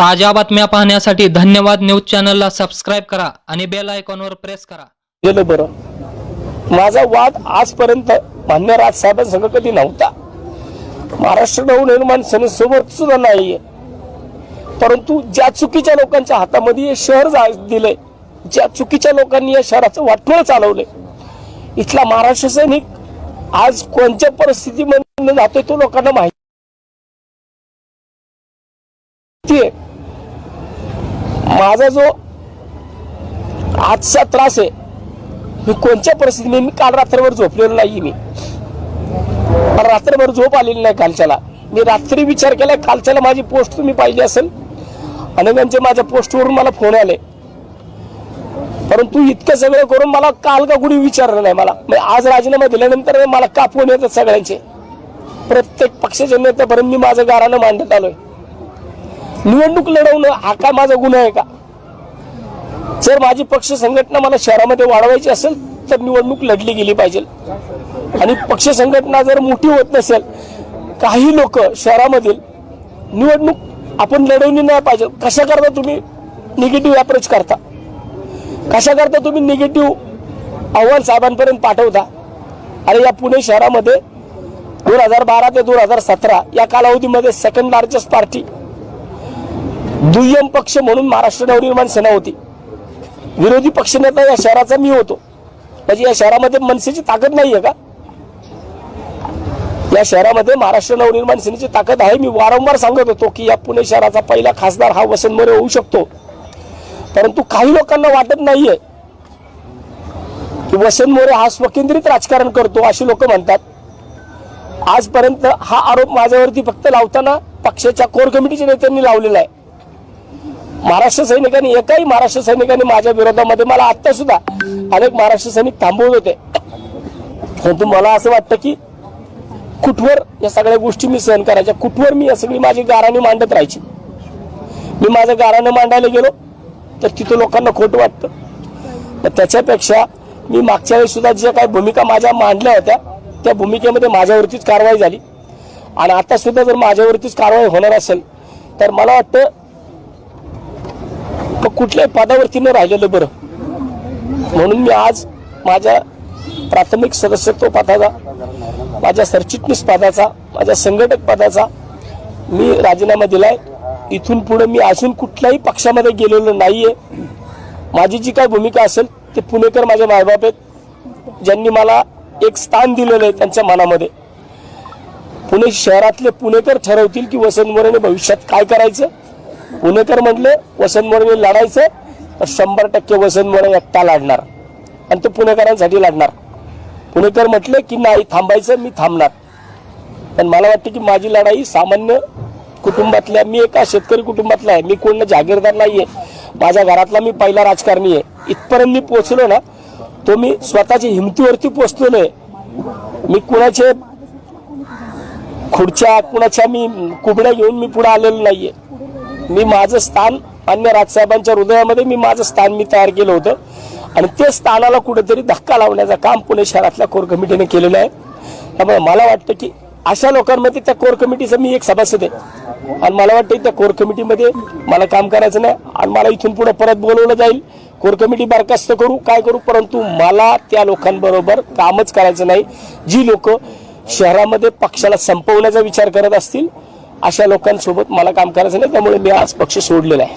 ताज्या बातम्या पाहण्यासाठी धन्यवाद न्यूज चॅनलला सबस्क्राईब करा आणि बेल आयकॉनवर प्रेस करा. गेलं बरं. माझा वाद आजपर्यंत मान्य राजसाहेबांसंग कधी नव्हता. महाराष्ट्र नवनिर्माण सेनेसोबत सुद्धा नाहीये. परंतु ज्या चुकीच्या लोकांच्या हातामध्ये हे शहर जा- दिलंय ज्या चुकीच्या लोकांनी या शहराचं वाटोळ चालवलंय इथला महाराष्ट्र सैनिक आज कोणत्या परिस्थितीमध्ये जातोय तो लोकांना माहिती आहे माझा जो आजचा त्रास आहे मी कोणत्या परिस्थितीने मी काल रात्रभर झोपलेलो नाही मी. रात्रभर झोप आलेली नाही कालच्याला मी रात्री विचार केला कालच्याला माझी पोस्ट तुम्ही पाहिली असेल. अनेकांचे माझ्या पोस्टवरून मला फोन आले. परंतु इतकं सगळं करून मला काल का कुणी विचारलं नाही मला. म्हणजे आज राजीनामा दिल्यानंतर मला का फोन येतात सगळ्यांचे. प्रत्येक पक्षाच्या नेत्यापर्यंत मी माझं गारानं मांडत आलोय. निवडणूक लढवणं हा काय माझा गुन्हा आहे का? जर माझी पक्ष संघटना मला शहरामध्ये वाढवायची असेल तर निवडणूक लढली गेली पाहिजे. आणि पक्ष संघटना जर मोठी होत नसेल काही लोक शहरामधील निवडणूक आपण लढवली नाही पाहिजे. कशा करता तुम्ही निगेटिव्ह अप्रोच करता? कशा करता तुम्ही निगेटिव्ह अहवाल साहेबांपर्यंत पाठवता? आणि या पुणे शहरामध्ये दोन हजार बारा ते दोन हजार सतरा या कालावधीमध्ये सेकंड लार्जेस्ट पार्टी दुय्यम पक्ष म्हणून महाराष्ट्र नवनिर्माण सेना होती. विरोधी पक्षनेता या शहराचा मी होतो. म्हणजे या शहरामध्ये मनसेची ताकद नाही आहे का? या शहरामध्ये महाराष्ट्र नवनिर्माण सेनेची ताकद आहे. मी वारंवार सांगत होतो की या पुणे शहराचा पहिला खासदार हा वसंत मोरे होऊ शकतो. परंतु काही लोकांना वाटत नाहीये की वसंत मोरे हा स्वकेंद्रित राजकारण करतो अशी लोक म्हणतात. आजपर्यंत हा आरोप माझ्यावरती फक्त लावताना पक्षाच्या कोर कमिटीच्या नेत्यांनी लावलेला आहे. महाराष्ट्र सैनिकांनी एकाही महाराष्ट्र सैनिकांनी माझ्या विरोधामध्ये मला आत्ता सुद्धा अनेक महाराष्ट्र सैनिक थांबवत होते. परंतु मला असं वाटतं की कुठवर या सगळ्या गोष्टी मी सहन करायच्या कुठवर मी या सगळी माझी गाराने मांडत राहायची? मी माझं गाराणं मांडायला गेलो तर तिथं लोकांना खोटं वाटतं. तर त्याच्यापेक्षा मी मागच्या वेळी सुद्धा ज्या काही भूमिका माझ्या मांडल्या होत्या त्या भूमिकेमध्ये माझ्यावरतीच कारवाई झाली. आणि आता सुद्धा जर माझ्यावरतीच कारवाई होणार असेल तर मला वाटतं मग कुठल्याही पदावरती न राहिलेलं बरं. म्हणून मी आज माझ्या प्राथमिक सदस्यत्व पदाचा माझ्या सरचिटणीस पदाचा माझ्या संघटक पदाचा मी राजीनामा दिलाय. इथून पुढे मी अजून कुठल्याही पक्षामध्ये गेलेलो नाहीये. माझी जी काय भूमिका असेल ते पुणेकर माझे मायबाप आहेत. ज्यांनी मला एक स्थान दिलेलं आहे त्यांच्या मनामध्ये. पुणे शहरातले पुणेकर ठरवतील की वसंत मोरेने भविष्यात काय करायचं? पुणेकर म्हटले वसंत मोरे लढायचं तर शंभर टक्के वसंत मोरे एकटा लढणार. आणि तो पुणेकरांसाठी लढणार. पुणेकर म्हटले की नाही थांबायचं मी थांबणार. पण मला वाटतं की माझी लढाई सामान्य कुटुंबातल्या मी एका शेतकरी कुटुंबातला आहे मी कोण जागीरदार नाहीये. माझ्या घरातला मी पहिला राजकारणी आहे. इथपर्यंत मी पोहोचलो ना तो मी स्वतःच्या हिमतीवरती पोहोचलेलो नाही. मी कुणाचे खुर्च्या कुणाच्या मी कुबड्या घेऊन मी पुढे आलेलो नाहीये. मी माझं स्थान अन्य राजसाहेबांच्या हृदयामध्ये मी माझं स्थान मी तयार केलं होतं. आणि ते स्थानाला कुठेतरी धक्का लावण्याचं काम पुणे शहरातल्या कोर कमिटीने केलेलं आहे. त्यामुळे मला वाटतं की अशा लोकांमध्ये त्या कोर कमिटीचा मी एक सभासद आहे. आणि मला वाटतं त्या कोर कमिटीमध्ये मला काम करायचं नाही आणि मला इथून पुढे परत बोलवलं जाईल. कोर कमिटी बरखास्त करू काय करू परंतु मला त्या लोकांबरोबर कामच करायचं नाही. जी लोक शहरामध्ये पक्षाला संपवण्याचा विचार करत असतील अशा लोकांसोबत मला काम करायचं नाही त्यामुळे मी आज पक्ष सोडलेला आहे.